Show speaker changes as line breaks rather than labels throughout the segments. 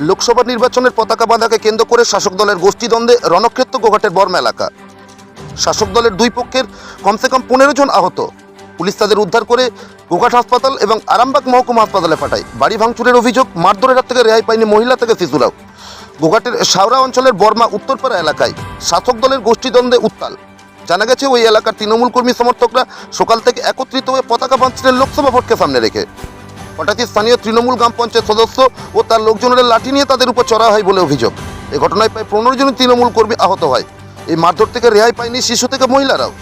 লোকসভা নির্বাচনের পতাকা বাঁধাকে কেন্দ্র করে শাসক দলের গোষ্ঠীদ্বন্দ্বে রণক্ষেত্র গোঘাটের বর্মা এলাকা। শাসক দলের দুই পক্ষের কমসে কম পনেরো জন আহত। পুলিশ তাদের উদ্ধার করে গোঘাট হাসপাতাল এবং আরামবাগ মহকুমা হাসপাতালে পাঠায়। বাড়ি ভাঙচুরের অভিযোগ, মারধরের হাত থেকে রেহাই পায়নি মহিলা থেকে শিশুরাও গোঘাটের শাওরা অঞ্চলের বর্মা উত্তরপাড়া এলাকায় শাসক দলের গোষ্ঠীদ্বন্দ্বে উত্তাল। জানা গেছে, ওই এলাকার তৃণমূল কর্মী সমর্থকরা সকাল থেকে একত্রিত হয়ে পতাকা বাঁধছিলেন লোকসভা ভোটকে সামনে রেখে হঠাৎই স্থানীয় তৃণমূল গ্রাম পঞ্চায়েত সদস্য ও তার লোকজনের লাঠি নিয়ে তাদের উপর চড়া হয় বলে অভিযোগ। এই ঘটনায় প্রায় পনেরো জন তৃণমূল কর্মী আহত হয়। এই মারধর থেকে রেহাই পায়নি শিশু থেকে মহিলারাও।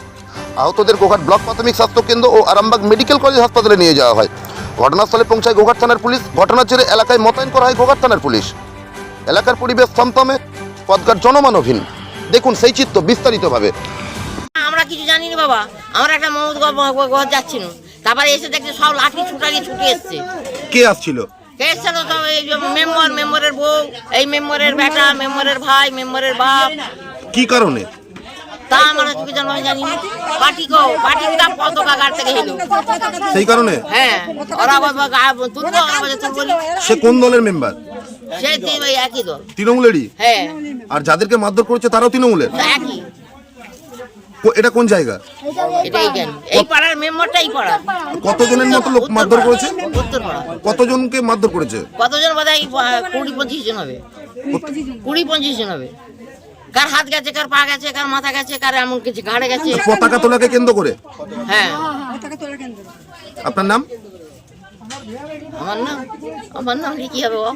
আহতদের গোঘাট ব্লক প্রাথমিক স্বাস্থ্য কেন্দ্র ও আরামবাগ মেডিকেল কলেজ হাসপাতালে নিয়ে যাওয়া হয়। ঘটনাস্থলে পৌঁছায় গোঘাট থানার পুলিশ। ঘটনার জেরে এলাকায় মোতায়েন করা হয় গোঘাট থানার পুলিশ। এলাকার পরিবেশ থমথমে পদঘাট জনমানবহীন। দেখুন সেই চিত্র বিস্তারিতভাবে।
আমরা কিছু জানি না বাবা। আমরা একটা মমদ ঘর যাচ্ছি না তারপরে এসে দেখছে সব লাঠি ছুটারি ছুটে এসছে।
কে আসছিল?
কে সব এই মেম্বার মেম্বারের বউ এই মেম্বারের বেটা মেম্বারের ভাই মেম্বারের বাপ।
কি কারণে?
তা আমরা চুপি জানো জানি না। পার্টি কো পার্টি কা পতাকা গাড় থেকে হেলো
সেই কারণে?
হ্যাঁ ওরা বাবা গা তুলবো আমরা বলে তুলবো
সে কোন দলের মেম্বার?
সেই একই দল।
তৃণমূলেরই?
হ্যাঁ।
আর যাদেরকে মারধর করেছে তারাও তৃণমূলের?
একই।
এটা কোন জায়গা?
এটাই জ্ঞান এই পাড়ার মেম্বারটাই পাড়া।
কতজনের মতো লোক মারধর করেছে?
পাড়া
কতজনকে মারধর করেছে?
কতজন বোধ হয় কুড়ি পঁচিশ জন হবে। কুড়ি পঁচিশ জন হবে। কার হাত গেছে কার পা গেছে কার মাথা গেছে কার এমন কিছু ঘাড়ে গেছে।
পতাকা তোলাকে কেন্দ্র করে?
হ্যাঁ।
আপনার নাম?
আমার নাম? আমার নাম কি হবে ও?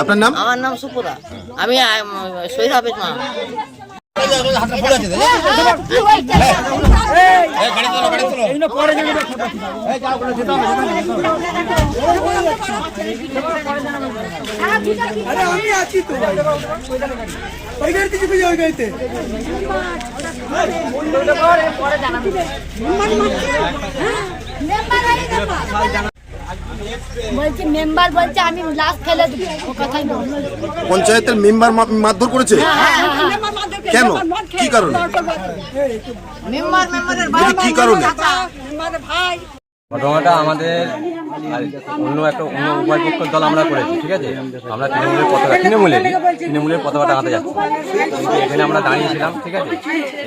আপনার নাম?
আমার নাম সুপুরা আমি সৈরাবেদ মা।
আরে আমি আছি তো ওই গাড়িতে চেপে যাও ওই গাড়িতে
বলছি মেম্বার বলছে আমি লাস্ট ফেলে দেবো। ও কথাই বলছে।
পঞ্চায়েতের মেম্বার মারধর করেছে? কেন? কি কারণে?
মেম্বার মেম্বারের
বলছি কি কারণে?
ঘটনাটা আমাদের আর অন্য একটা অন্য উভয় পক্ষের দল আমরা করেছি ঠিক আছে? আমরা তৃণমূলের পতাকা তৃণমূলের তৃণমূলের পতাকাটা হাতে যাচ্ছি। কিন্তু এখানে আমরা দাঁড়িয়েছিলাম ঠিক আছে?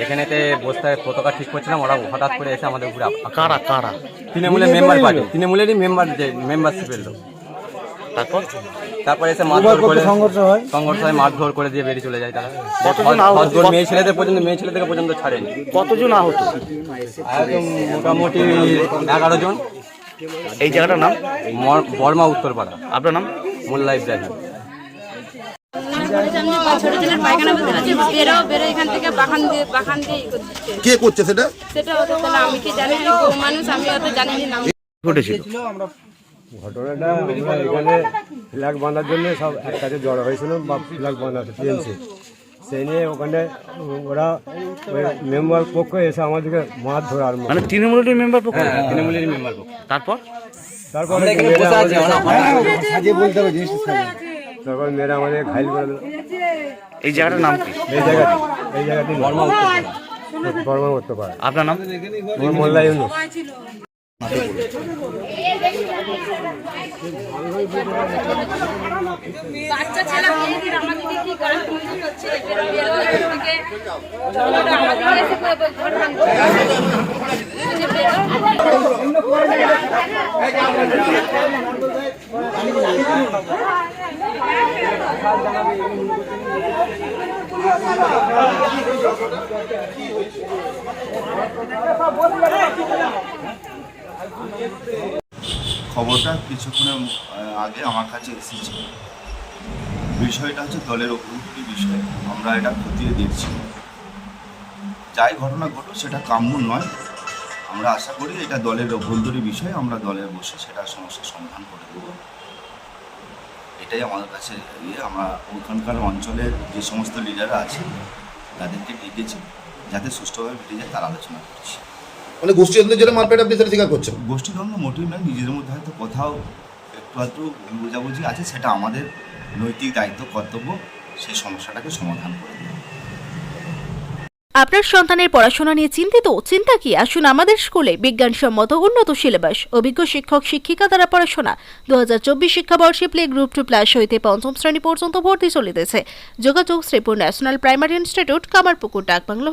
এখানেতে বসতে পতাকা ঠিক করছিলাম ওরা হঠাৎ করে এসে আমাদের উপরে কারা কারা? তৃণমূলের মেম্বার পার্টি তৃণমূলেরই মেম্বার যে মেম্বারশিপের লোক। তারপর তারপর এসে মারধর করে সংঘর্ষ হয়? সংঘর্ষ হয় মারধর করে দিয়ে বেরিয়ে চলে যায় তারা। মেয়ে ছেলেদের পর্যন্ত মেয়ে ছেলেদের পর্যন্ত ছাড়েনি।
কতজন আহত?
একদম মোটামুটি এগারো জন।
এই জায়গাটার নাম?
বর্মা উত্তরপাড়া।
আপনার নাম?
মোল্লা ইব্রাহিম।
কে করছে সেটা?
সেটা আমি কি জানি মানুষ আমি অত জানি না।
ঘটেছিল।
ঘটনাটা আমরা এখানে ফ্ল্যাগ বাঁধার জন্য সব এক কাছে জড়ো হয়েছিল বা ফ্ল্যাগ বাঁধাতে টিএমসি। সেই নিয়ে ওখানে ওরা মেম্বার পক্ষ এসে আমাদেরকে মাছ ধরে আর
মানে তৃণমূলের মেম্বার পক্ষ?
তৃণমূলের মেম্বার
তারপর?
তারপরে তারপর মেয়েরা আমাদের ঘাইল করে দিল।
এই জায়গাটার নাম কি?
এই জায়গাতে এই
বর্মা
বর্মা
আপনার নাম?
মোল্লা ইউনুস।
বাচ্চা ছেলে মেয়েদের আমাদেরকে কি করে খুঁজি হচ্ছে আমাদের
খবরটা কিছুক্ষণের আগে আমার কাছে এসেছে। বিষয়টা হচ্ছে দলের অভ্যন্তরী বিষয়। আমরা এটা খতিয়ে দেখছি। যাই ঘটনা ঘটুক, সেটা কাম্য নয়। আমরা আশা করি এটা দলের অভ্যন্তরী বিষয়, আমরা দলের বসে সেটা সমস্যার সমাধান করে দেবো। এটাই আমাদের কাছে ইয়ে। আমরা ওখানকার অঞ্চলের যে সমস্ত লিডাররা আছে তাদেরকে ডেকেছি, যাতে সুষ্ঠুভাবে মিটে যায় তার আলোচনা করছি।
মানে গোষ্ঠীদ্বন্দ্বের জন্য মারপেট আপনি সেটা স্বীকার করছেন?
গোষ্ঠীদ্বন্দ্ব মোটেই নয় নিজেদের মধ্যে হয়তো কোথাও একটু ভুল বোঝাবুঝি আছে সেটা আমাদের নৈতিক দায়িত্ব কর্তব্য সেই সমস্যাটাকে সমাধান করে দেওয়া
আপনার সন্তানের পড়াশোনা নিয়ে চিন্তিত? চিন্তা কি? আসুন আমাদের স্কুলে বিজ্ঞানসম্মত উন্নত সিলেবাস অভিজ্ঞ শিক্ষক শিক্ষিকা দ্বারা পড়াশোনা। দু হাজার চব্বিশ শিক্ষাবর্ষে প্লে গ্রুপ টু প্লাস হইতে পঞ্চম শ্রেণি পর্যন্ত ভর্তি চলিতেছে। যোগাযোগ Sreepur national primary institute Kamarpukur Dakbangla